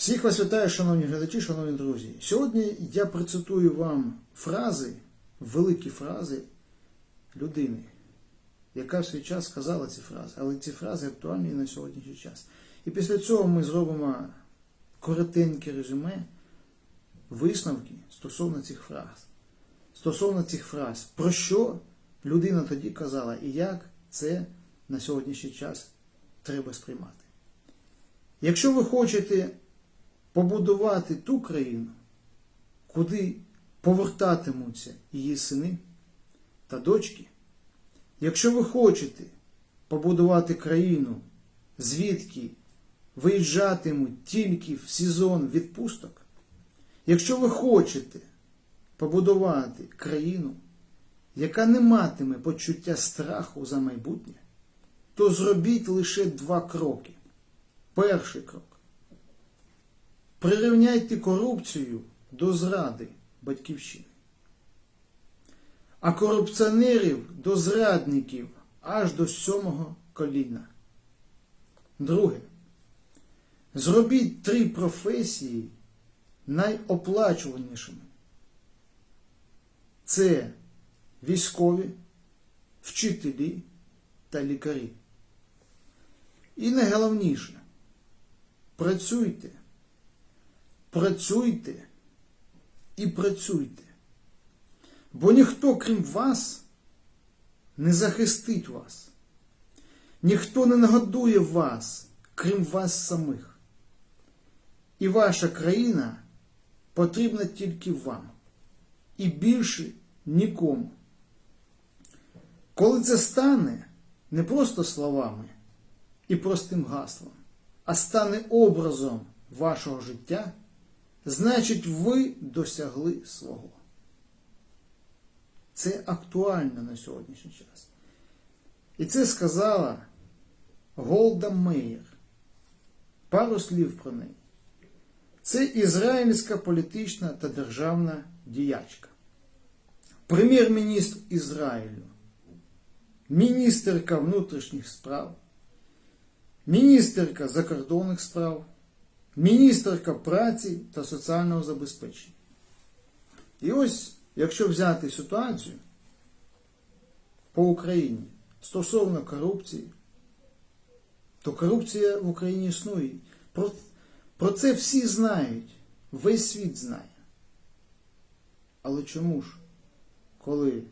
Всіх вас вітаю, шановні глядачі, шановні друзі. Сьогодні я процитую вам фрази, великі фрази людини, яка в свій час сказала ці фрази, але ці фрази актуальні і на сьогоднішній час. І після цього ми зробимо коротеньке резюме, висновки стосовно цих фраз. Стосовно цих фраз, про що людина тоді казала і як це на сьогоднішній час треба сприймати. Якщо ви хочете побудувати ту країну, куди повертатимуться її сини та дочки, якщо ви хочете побудувати країну, звідки виїжджатимуть тільки в сезон відпусток, якщо ви хочете побудувати країну, яка не матиме почуття страху за майбутнє, то зробіть лише два кроки. Перший крок. Прирівняйте корупцію до зради батьківщини, а корупціонерів до зрадників аж до сьомого коліна. Друге. Зробіть три професії найоплачуванішими. Це військові, вчителі та лікарі. І найголовніше працюйте, працюйте і працюйте. Бо ніхто, крім вас, не захистить вас. Ніхто не нагодує вас, крім вас самих. І ваша країна потрібна тільки вам. І більше нікому. Коли це стане не просто словами і простим гаслом, а стане образом вашого життя, значить ви досягли свого. Це актуально на сьогоднішній час. І це сказала Голда Меєр. Пару слів про неї. Це ізраїльська політична та державна діячка, прем'єр-міністр Ізраїлю, міністерка внутрішніх справ, міністерка закордонних справ, міністерка праці та соціального забезпечення. І ось, якщо взяти ситуацію по Україні стосовно корупції, то корупція в Україні існує. Про, про це всі знають, весь світ знає. Але чому ж, коли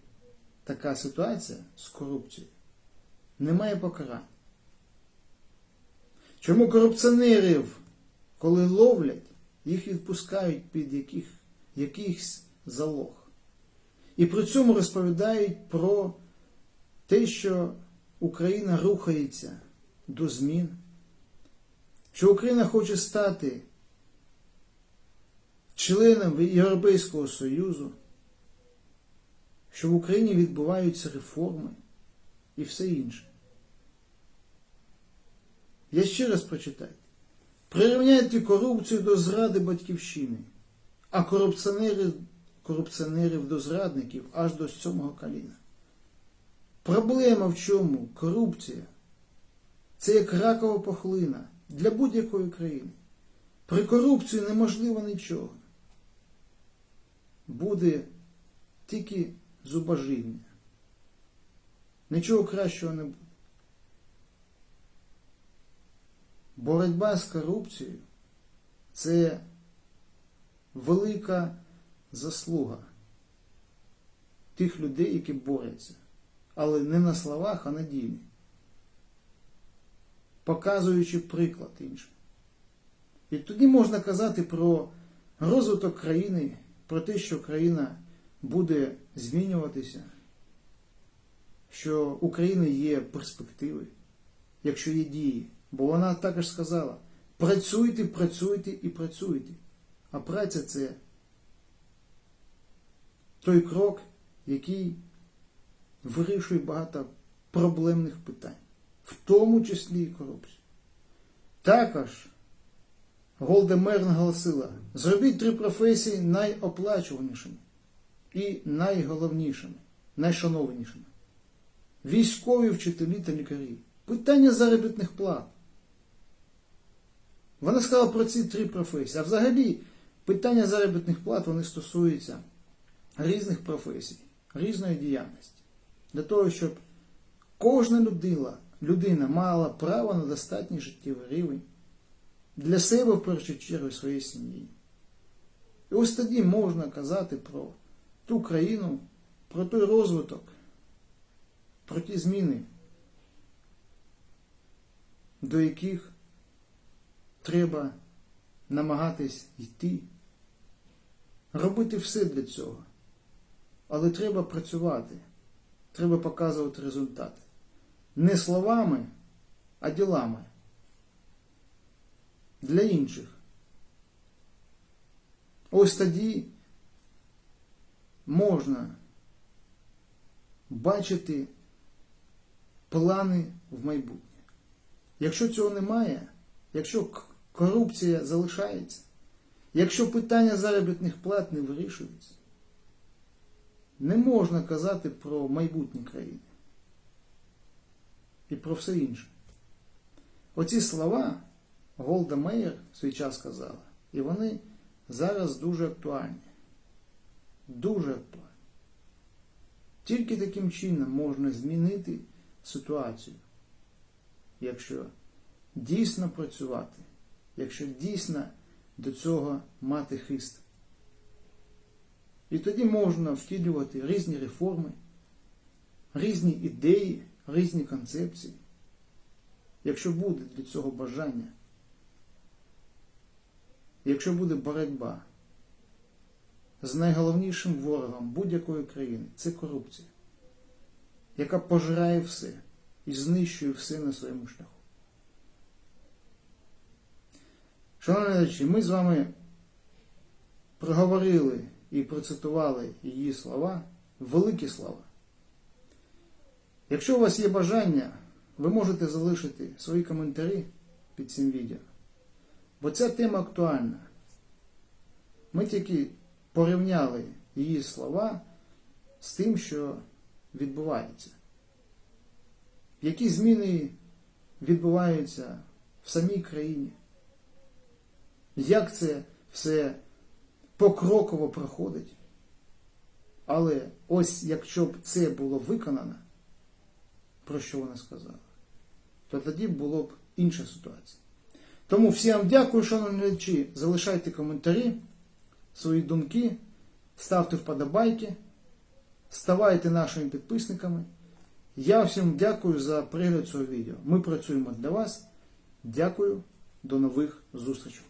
така ситуація з корупцією, немає покарань? Чому корупціонерів, коли ловлять, їх відпускають під яких, якихось залог? І при цьому розповідають про те, що Україна рухається до змін, що Україна хоче стати членом Європейського Союзу, що в Україні відбуваються реформи і все інше. Я ще раз прочитаю. Прирівняйте корупцію до зради батьківщини, а корупціонерів, корупціонерів до зрадників аж до сьомого коліна. Проблема в чому? Корупція. Це як ракова похлина для будь-якої країни. При корупції неможливо нічого. Буде тільки зубожіння. Нічого кращого не буде. Боротьба з корупцією це велика заслуга тих людей, які борються. Але не на словах, а на ділі. Показуючи приклад іншим. І тоді можна казати про розвиток країни, про те, що країна буде змінюватися, що України є перспективи, якщо є дії. Бо вона також сказала: працюйте, працюйте і працюйте. А праця це той крок, який вирішує багато проблемних питань, в тому числі і корупцію. Також Голда Мер наголосила, зробіть три професії найоплачуванішими і найголовнішими, найшановнішими. Військові вчителі та лікарі. Питання заробітних плат. Вона сказала про ці три професії. А взагалі питання заробітних плат вони стосуються різних професій, різної діяльності. Для того, щоб кожна людина, людина мала право на достатній життєвий рівень для себе в першу чергу своєї сім'ї. І ось тоді можна казати про ту країну, про той розвиток, про ті зміни, до яких треба намагатись йти, робити все для цього. Але треба працювати, треба показувати результати. Не словами, а ділами. Для інших. Ось тоді можна бачити плани в майбутнє. Якщо цього немає, якщо корупція залишається, якщо питання заробітних плат не вирішується, не можна казати про майбутнє країни і про все інше. Оці слова Голда Меєр в свій час сказала, і вони зараз дуже актуальні. Дуже актуальні. Тільки таким чином можна змінити ситуацію, якщо дійсно працювати, якщо дійсно до цього мати хист. І тоді можна втілювати різні реформи, різні ідеї, різні концепції, якщо буде для цього бажання, якщо буде боротьба з найголовнішим ворогом будь-якої країни це корупція, яка пожирає все і знищує все на своєму шляху. Шановні глядачі, ми з вами проговорили і процитували її слова, великі слова. Якщо у вас є бажання, ви можете залишити свої коментарі під цим відео. Бо ця тема актуальна. Ми тільки порівняли її слова з тим, що відбувається. Які зміни відбуваються в самій країні? Як це все покроково проходить? Але ось якщо б це було виконано, про що вона сказала, то тоді було б інша ситуація. Тому всім дякую, шановні глядачі. Залишайте коментарі, свої думки, ставте вподобайки, ставайте нашими підписниками. Я всім дякую за перегляд цього відео. Ми працюємо для вас. Дякую, до нових зустрічей.